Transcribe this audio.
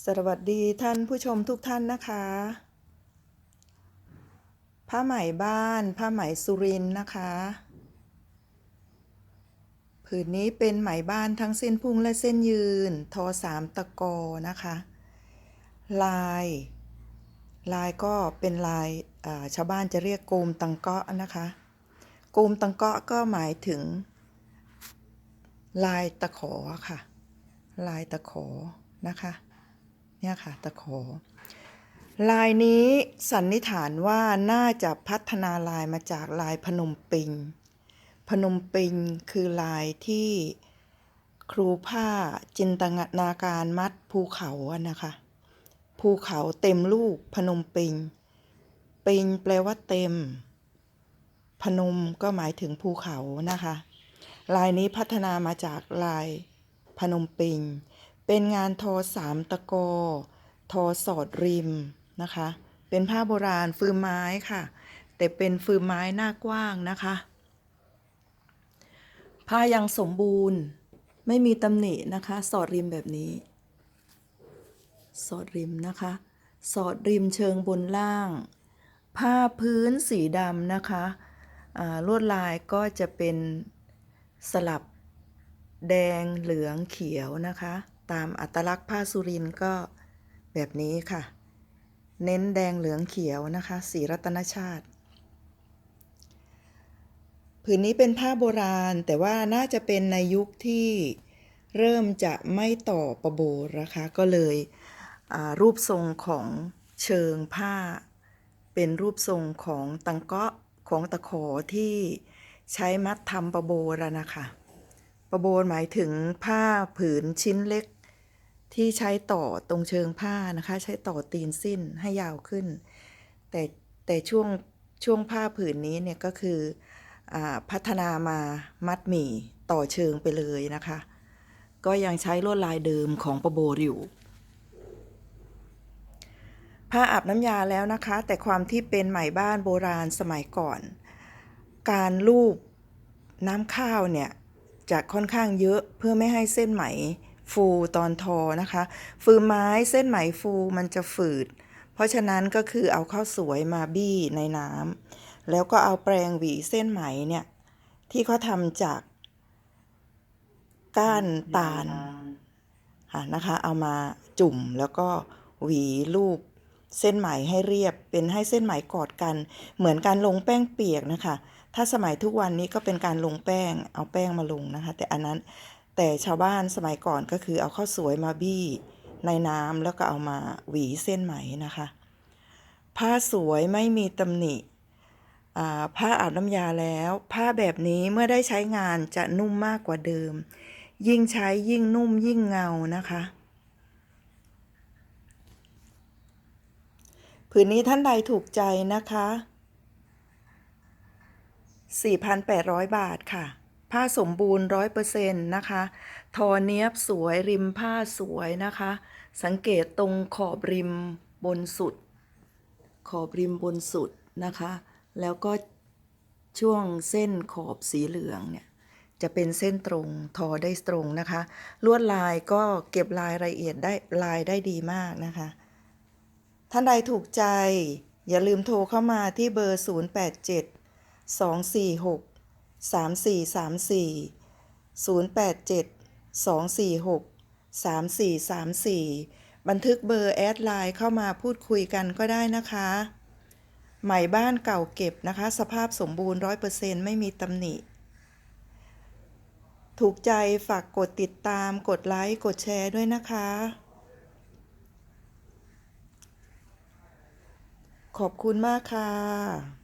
สวัสดีท่านผู้ชมทุกท่านนะคะ ผ้าไหมบ้านผ้าไหมสุรินนะคะ ผืนนี้เป็นไหมบ้านทั้งเส้นพุ่งและเส้นยืน ทอสามตะกอนะคะ ลาย ลายก็เป็นลายาชาวบ้านจะเรียกโกมตังเกาะนะคะ โกมตังเกาะก็หมายถึง ลายตะขอค่ะ ลายตะขอนะคะ เนี่ยค่ะตะขอ ลายนี้สันนิษฐานว่าน่าจะพัฒนาลายมาจากลายพนมปิง พนมปิงคือลายที่ครูผ้าจินตนาการมัดภูเขาอะนะคะ ภูเขาเต็มลูกพนมปิง ปิงแปลว่าเต็ม พนมก็หมายถึงภูเขานะคะ ลายนี้พัฒนามาจากลายพนมปิง เป็นงานทอสามตะกอ ทอสอดริมนะคะ เป็นผ้าโบราณฟืนไม้ค่ะ แต่เป็นฟืนไม้หน้ากว้างนะคะ ผ้ายังสมบูรณ์ไม่มีตำหนินะคะ สอดริมแบบนี้ สอดริมนะคะ สอดริมเชิงบนล่าง ผ้าพื้นสีดำนะคะลวดลายก็จะเป็นสลับแดงเหลืองเขียวนะคะ ตามอัตลักษณ์ผ้าสุรินก็แบบนี้ค่ะ เน้นแดงเหลืองเขียวนะคะสีรัตนชาติผืนนี้เป็นผ้าโบราณ แต่ว่าน่าจะเป็นในยุคที่เริ่มจะไม่ต่อประโบนะคะ ก็เลยรูปทรงของเชิงผ้า เป็นรูปทรงของตังเกาะของตะขอที่ใช้มัดทำประโบรนะคะ ประโบรหมายถึงผ้าผืนชิ้นเล็ก ที่ใช้ต่อตรงเชิงผ้านะคะ ใช้ต่อตีนสิ้นให้ยาวขึ้น แต่แต่ช่วงช่วงผ้าผืนนี้เนี่ยก็คืออพัฒนามามัดหมี่ต่อเชิงไปเลยนะคะ ก็ยังใช้ลวดลายเดิมของประโบอยู่ผ้าอาบน้ำยาแล้วนะคะ แต่ความที่เป็นไหมบ้านโบราณสมัยก่อน การลูบน้ำข้าวเนี่ย จะค่อนข้างเยอะเพื่อไม่ให้เส้นไหมฟูตอนทอนะคะ ฟืนไม้เส้นไหมฟูมันจะฝืด เพราะฉะนั้นก็คือเอาข้าวสวยมาบี้ในน้ำแล้วก็เอาแปรงหวีเส้นไหมเนี่ยที่เขาทำจากก้านตาลค่ะนะคะ เอามาจุ่มแล้วก็หวีรูป เส้นไหมให้เรียบ เป็นให้เส้นไหมกอดกัน เหมือนการลงแป้งเปียกนะคะ ถ้าสมัยทุกวันนี้ก็เป็นการลงแป้งเอาแป้งมาลงนะคะ แต่อันนั้นแต่ชาวบ้านสมัยก่อนก็คือเอาข้าวสวยมาบี้ในน้ำแล้วก็เอามาหวีเส้นไหมนะคะ ผ้าสวยไม่มีตำหนิผ้าอาบน้ำยาแล้ว ผ้าแบบนี้เมื่อได้ใช้งานจะนุ่มมากกว่าเดิม ยิ่งใช้ยิ่งนุ่มยิ่งเงานะคะ ผืนนี้ท่านใดถูกใจนะคะ 4,800 บาทค่ะ ผ้าสมบูรณ์ร้อยเปอร์เซ็นต์นะคะ ทอเนี้ยบสวยริมผ้าสวยนะคะ สังเกตตรงขอบริมบนสุด ขอบริมบนสุดนะคะ แล้วก็ช่วงเส้นขอบสีเหลืองเนี่ยจะเป็นเส้นตรงทอได้ตรงนะคะ ลวดลายก็เก็บลายรายละเอียดได้ลายได้ดีมากนะคะ ท่านใดถูกใจ อย่าลืมโทรเข้ามาที่เบอร์ 087 246 3434 087 246 3434 บันทึกเบอร์แอดไลน์เข้ามาพูดคุยกันก็ได้นะคะ ใหม่บ้านเก่าเก็บนะคะ สภาพสมบูรณ์ 100%ไม่มีตำหนิ ถูกใจฝากกดติดตาม กดไลค์ กดแชร์ด้วยนะคะ ขอบคุณมากค่ะ